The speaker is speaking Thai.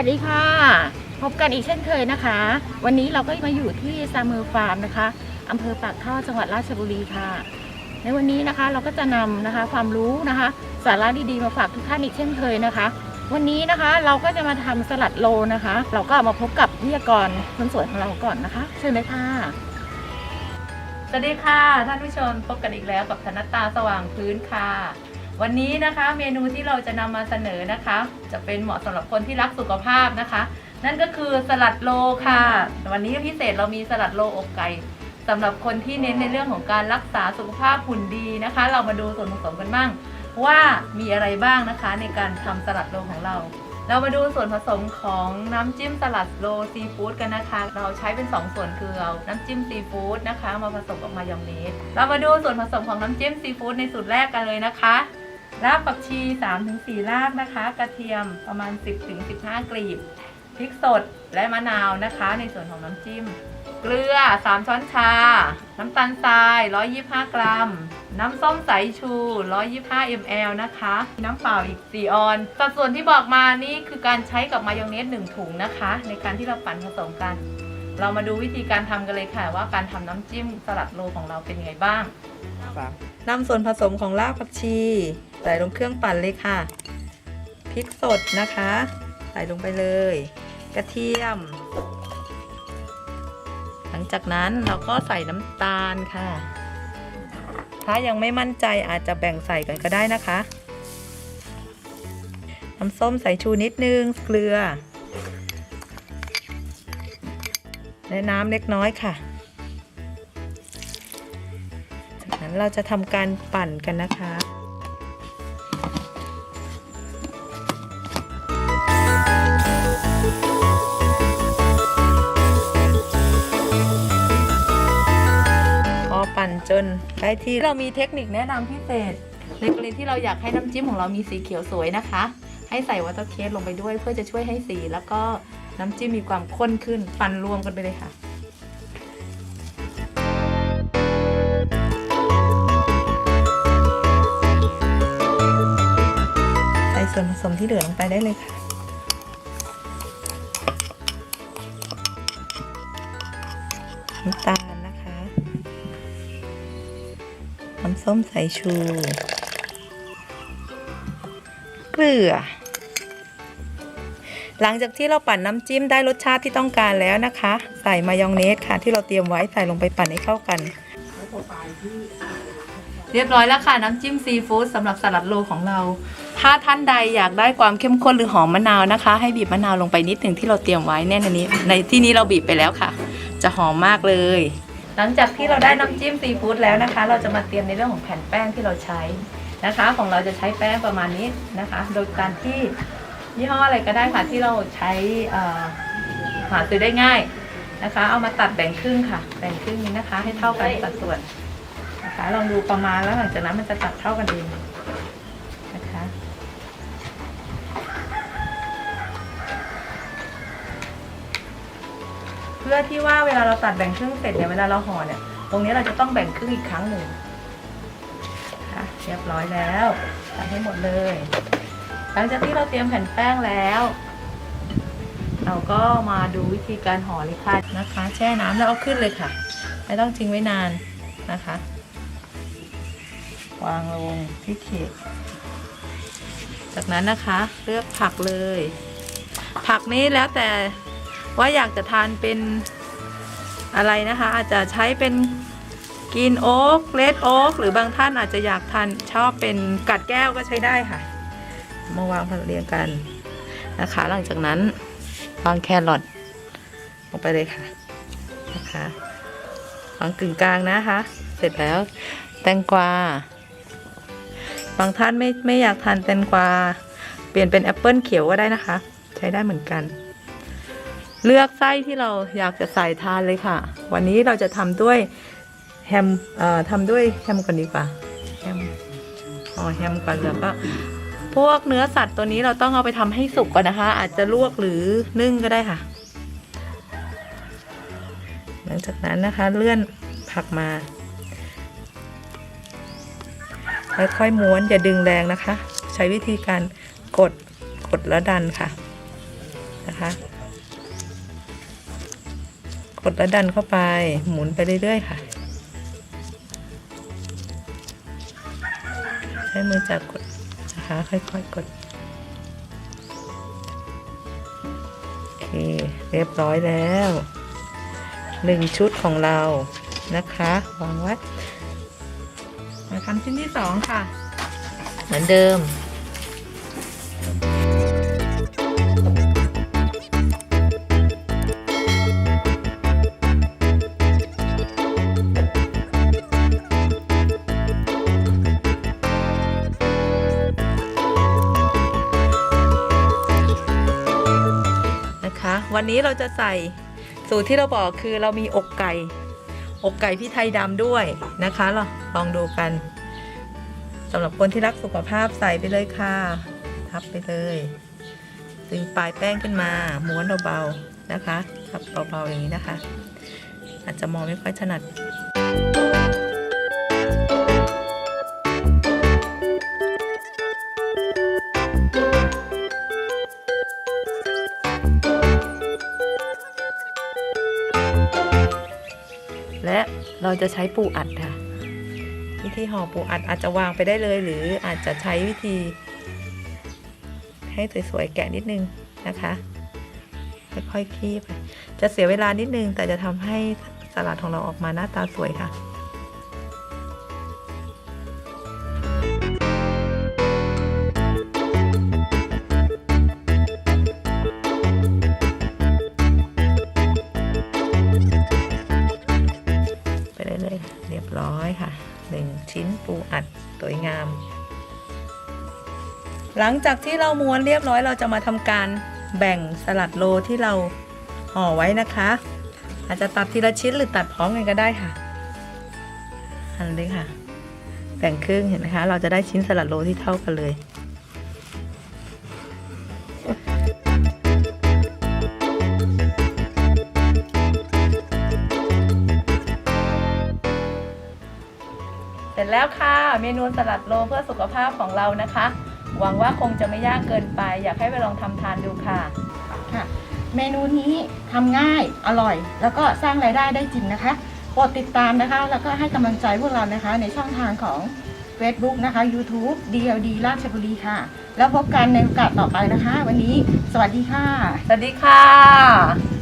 วัสดีค่ะ พบกันอีกเช่นเคยนะคะ วันนี้เราก็มาอยู่ที่ซามือฟาร์มนะคะอำเภอปากท่อจังหวัดราชบุรีค่ะ ในวันนี้นะคะเราก็จะนำนะคะความรู้นะคะ สาระดีๆมาฝากทุกท่านอีกเช่นเคยนะคะ วันนี้นะคะเราก็จะมาทำสลัดโลนะคะ เราก็มาพบกับวิทยากรคนสวยของเราก่อนนะคะเชิญเลยค่ะสวัสดีค่ะ ท่านผู้ชมพบกันอีกแล้วกับธนตตาสว่างพื้นค่ะ วันนี้นะคะเมนูที่เราจะนำมาเสนอนะคะ จะเป็นเหมาะสำหรับคนที่รักสุขภาพนะคะ นั่นก็คือสลัดโลค่ะ วันนี้พิเศษเรามีสลัดโลอกไก่สำหรับคนที่เน้นในเรื่องของการรักษาสุขภาพหุ่นดีนะคะ เรามาดูส่วนผสมกันบ้าง ว่ามีอะไรบ้างนะคะ ในการทำสลัดโลของเรา เรามาดูส่วนผสมของน้ำจิ้มสลัดโลซีฟู้ดกันนะคะ เราใช้เป็น 2 ส่วนคือเอาน้ำจิ้มซีฟู้ดนะคะ มาผสมกับมายองเนสเรามาดูส่วนผสมของน้ำจิ้มซีฟู้ดในสูตรแรกกันเลยนะคะ รากผักชี 3-4 รากนะคะ กระเทียมประมาณ 10-15 กลีบพริกสดและมะนาวนะคะ ในส่วนของน้ำจิ้ม เกลือ 3 ช้อนชา น้ำตาลทราย 125 กรัม น้ำส้มสายชู 125 ml นะคะ น้ำเปล่าอีก 4 ออน สัดส่วนที่บอกมานี่คือการใช้กับมายองเนส 1 ถุงนะคะ ในการที่เราปั่นผสมกัน เรามาดูวิธีการทำกันเลยค่ะ ว่าการทำน้ำจิ้มสลัดโลของเราเป็นยังไงบ้างนำส่วนผสมของรากผักชีใส่ลงเครื่องปั่นเลยค่ะ พริกสดนะคะ ใส่ลงไปเลย กระเทียม หลังจากนั้นเราก็ใส่น้ำตาลค่ะ ถ้ายังไม่มั่นใจอาจจะแบ่งใส่กันก็ได้นะคะ น้ำส้มใสายชูนิดนึง เกลือ และน้ำเล็กน้อยค่ะจากนั้นเราจะทำการปั่นกันนะคะ จนได้ที่เรามีเทคนิคแนะนำพิเศษ ในกรณีที่เราอยากให้น้ำจิ้มของเรามีสีเขียวสวยนะคะ ให้ใส่วอเตอร์เคสลงไปด้วยเพื่อจะช่วยให้สี แล้วก็น้ำจิ้มมีความข้นขึ้นปั่นรวมกันไปเลยค่ะใส่ส่วนผสมที่เหลือลงไปได้เลยค่ะ น้ำตาล ส้มสายชู เกลือ หลังจากที่เราปั่นน้ำจิ้มได้รสชาติที่ต้องการแล้วนะคะ ใส่มายองเนสค่ะ ที่เราเตรียมไว้ใส่ลงไปปั่นให้เข้ากัน เรียบร้อยแล้วค่ะ น้ำจิ้มซีฟู้ดสำหรับสลัดโลของเรา ถ้าท่านใดอยากได้ความเข้มข้นหรือหอมมะนาวนะคะ ให้บีบมะนาวลงไปนิดหนึ่งที่เราเตรียมไว้แน่นอันนี้ ในที่นี้เราบีบไปแล้วค่ะ จะหอมมากเลย หลังจากที่เราได้น้ำจิ้มซีฟู้ดแล้วนะคะ เราจะมาเตรียมในเรื่องของแผ่นแป้งที่เราใช้นะคะ ของเราจะใช้แป้งประมาณนี้นะคะ โดยการที่ยี่ห้ออะไรก็ได้ค่ะที่เราใช้หาซื้อได้ง่ายนะคะ เอามาตัดแบ่งครึ่งค่ะ แบ่งครึ่งนี้นะคะ ให้เท่ากันสัดส่วนนะคะลองดูประมาณแล้วหลังจากนั้นมันจะตัดเท่ากันเอง พื่อที่ว่าเวลาเราตัดแบ่งครึ่งเสร็จเนี่ยเวลาเราห่อเนี่ย ตรงนี้เราจะต้องแบ่งครึ่งอีกครั้งหนึ่งค่ะเรียบร้อยแล้วตัดให้หมดเลย หลังจากที่เราเตรียมแผ่นแป้งแล้ว เราก็มาดูวิธีการห่อเลยค่ะนะคะ แช่น้ำแล้วเอาขึ้นเลยค่ะ ไม่ต้องทิ้งไว้นานนะคะ วางลงที่เขตจากนั้นนะคะเลือกผักเลย ผักนี้แล้วแต่ ว่าอยากจะทานเป็นอะไรนะคะ อาจจะใช้เป็นกินโอ๊กเลดโอ๊กหรือบางท่านอาจจะอยากทานชอบเป็นกัดแก้วก็ใช้ได้ค่ะ มาวางผักเรียงกันนะคะ หลังจากนั้นวางแครอทลงไปเลยค่ะนะคะวางกึ่งกลางนะคะ เสร็จแล้วแตงกวาบางท่านไม่ไม่อยากทานแตงกวาเปลี่ยนเป็นแอปเปิลเขียวก็ได้นะคะ ใช้ได้เหมือนกัน เลือกไส้ที่เราอยากจะใส่ทานเลยค่ะ วันนี้เราจะทำด้วยแฮมเอ่อทำด้วยแฮมก่อนดีกว่าแฮมอ๋อแฮมก่อนแล้วก็พวกเนื้อสัตว์ตัวนี้เราต้องเอาไปทำให้สุกก่อนนะคะ อาจจะลวกหรือนึ่งก็ได้ค่ะ หลังจากนั้นนะคะเลื่อนผักมาค่อยๆม้วนอย่าดึงแรงนะคะ ใช้วิธีการกดกดแล้วดันค่ะนะคะ ดแล้วดันเข้าไป หมุนไปเรื่อยๆค่ะ ใช้มือจับกดนะคะค่อยๆกด โอเค เรียบร้อยแล้วหนึ่งชุดของเรานะคะวางไว้มาทำชิ้นที่สองค่ะ เหมือนเดิม วันนี้เราจะใส่สูตรที่เราบอกคือเรามีอกไก่ อกไก่พี่ไทยดำด้วยนะคะเราลองดูกันสำหรับคนที่รักสุขภาพใส่ไปเลยค่ะ ทับไปเลยดึงปลายแป้งขึ้นมาม้วนเบาๆนะคะ ทับเบาๆอย่างนี้นะคะ อาจจะมองไม่ค่อยถนัด เราจะใช้ปูอัดค่ะ วิธีห่อปูอัดอาจจะวางไปได้เลย หรืออาจจะใช้วิธี ให้สวยๆแกะนิดนึงนะคะค่อยๆคีบจะเสียเวลานิดนึงแต่จะทำให้สลัดของเราออกมาหน้าตาสวยค่ะาม หลังจากที่เราม้วนเรียบร้อยเราจะมาทำการแบ่งสลัดโลที่เราห่อไว้นะคะ อาจจะตัดทีละชิ้นหรือตัดพร้อมกันก็ได้ค่ะอันนี้ค่ะ แบ่งครึ่งเห็นไหมคะ เราจะได้ชิ้นสลัดโลที่เท่ากันเลย เมนูสลัดโลเพื่อสุขภาพของเรานะคะ หวังว่าคงจะไม่ยากเกินไป อยากให้ไปลองทำทานดูค่ะค่ะ เมนูนี้ทำง่ายอร่อย แล้วก็สร้างรายได้ได้จริงนะคะโปรดติดตามนะคะ แล้วก็ให้กำลังใจพวกเรานะคะ ในช่องทางของ Facebook นะคะ YouTube DLD ราชบุรีค่ะ แล้วพบกันในโอกาสต่อไปนะคะ วันนี้สวัสดีค่ะ สวัสดีค่ะ